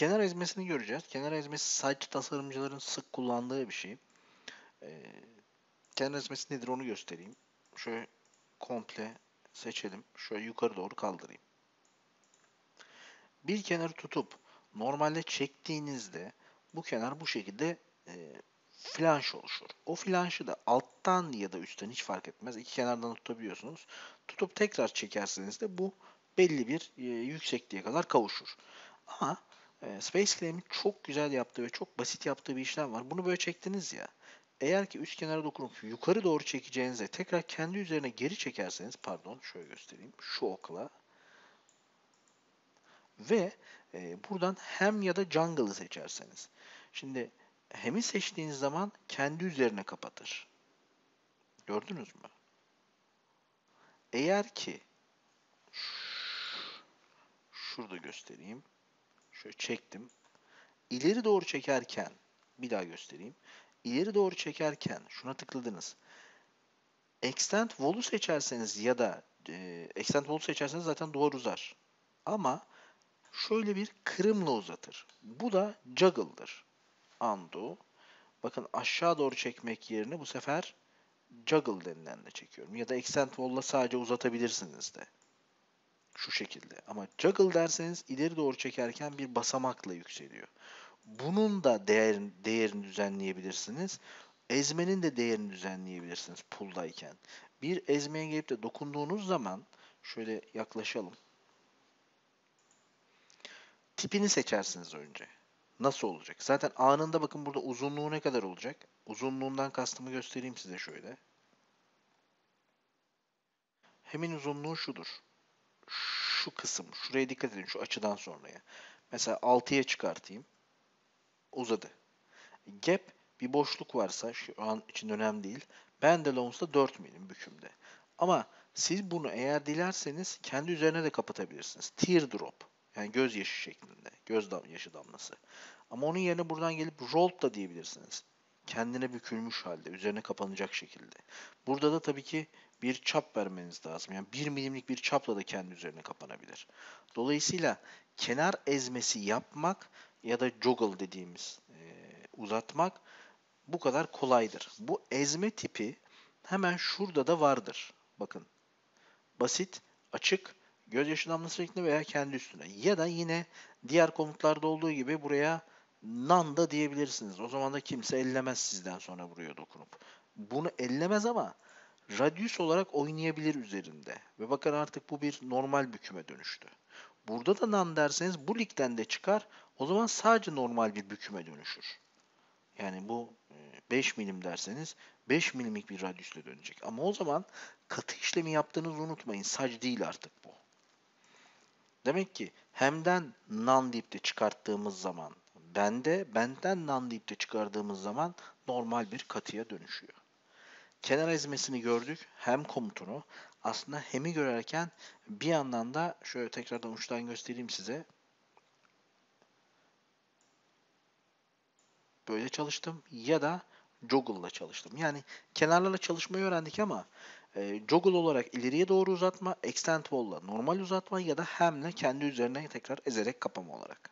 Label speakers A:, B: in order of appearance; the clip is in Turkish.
A: kenar ezmesini göreceğiz. Kenar ezmesi site tasarımcıların sık kullandığı bir şey. Ee, kenar ezmesi nedir onu göstereyim. Şöyle komple seçelim. Şöyle yukarı doğru kaldırayım. Bir kenarı tutup normalde çektiğinizde bu kenar bu şekilde e, flanş oluşur. O flanşı da alttan ya da üstten hiç fark etmez. İki kenardan tutabiliyorsunuz. Tutup tekrar çekerseniz de bu belli bir e, yüksekliğe kadar kavuşur. Ama e, Space Claim'in çok güzel yaptığı ve çok basit yaptığı bir işlem var. Bunu böyle çektiniz ya. Eğer ki üst kenara dokunup yukarı doğru çekeceğinizde tekrar kendi üzerine geri çekerseniz pardon şöyle göstereyim şu okla ve e, buradan hem ya da jungle'ı seçerseniz. Şimdi hem'i seçtiğiniz zaman kendi üzerine kapatır. Gördünüz mü? Eğer ki şurada göstereyim. Şöyle çektim. İleri doğru çekerken bir daha göstereyim. İleri doğru çekerken şuna tıkladınız. Extend wall'u seçerseniz ya da e, extend wall'u seçerseniz zaten duvar uzar. Ama şöyle bir kırımla uzatır. Bu da juggle'dır. Undo. Bakın aşağı doğru çekmek yerine bu sefer juggle denilen de çekiyorum. Ya da extend wall'la sadece uzatabilirsiniz de. Şu şekilde. Ama juggle derseniz ileri doğru çekerken bir basamakla yükseliyor. Bunun da değerini, değerini düzenleyebilirsiniz. Ezmenin de değerini düzenleyebilirsiniz pull'dayken. Bir ezmeye gelip de dokunduğunuz zaman şöyle yaklaşalım. Tipini seçersiniz önce. Nasıl olacak? Zaten anında bakın burada uzunluğu ne kadar olacak? Uzunluğundan kastımı göstereyim size şöyle. Hemin uzunluğu şudur. Şu kısım. Şuraya dikkat edin şu açıdan sonraya. Mesela 6'ya çıkartayım. Uzadı. Gap bir boşluk varsa şu an için önemli değil. Bandalones 4 milim bükümde. Ama siz bunu eğer dilerseniz kendi üzerine de kapatabilirsiniz. Teardrop. Yani gözyaşı şeklinde. Göz dam yaşı damlası. Ama onun yerine buradan gelip rolled da diyebilirsiniz. Kendine bükülmüş halde, üzerine kapanacak şekilde. Burada da tabii ki bir çap vermeniz lazım. Yani 1 milimlik bir çapla da kendi üzerine kapanabilir. Dolayısıyla kenar ezmesi yapmak ya da joggle dediğimiz e, uzatmak bu kadar kolaydır. Bu ezme tipi hemen şurada da vardır. Bakın. Basit, açık, gözyaşı damlası şeklinde veya kendi üstüne. Ya da yine diğer komutlarda olduğu gibi buraya nan da diyebilirsiniz. O zaman da kimse ellemez sizden sonra buraya dokunup. Bunu ellemez ama radyüs olarak oynayabilir üzerinde. Ve bakın artık bu bir normal büküme dönüştü. Burada da nan derseniz bu ligden de çıkar. O zaman sadece normal bir büküme dönüşür. Yani bu 5 milim derseniz 5 milimlik bir radyüsle dönecek. Ama o zaman katı işlemi yaptığınızı unutmayın. Sac değil artık bu. Demek ki hemden nan deyip de çıkarttığımız zaman bende, benden nan deyip de çıkardığımız zaman normal bir katıya dönüşüyor. Kenar ezmesini gördük. Hem komutunu. Aslında hemi görerken bir yandan da şöyle tekrardan uçtan göstereyim size. Böyle çalıştım ya da Joggle'la çalıştım. Yani kenarlarla çalışmayı öğrendik ama e, joggle olarak ileriye doğru uzatma, extend wall'la normal uzatma ya da hemle kendi üzerine tekrar ezerek kapama olarak.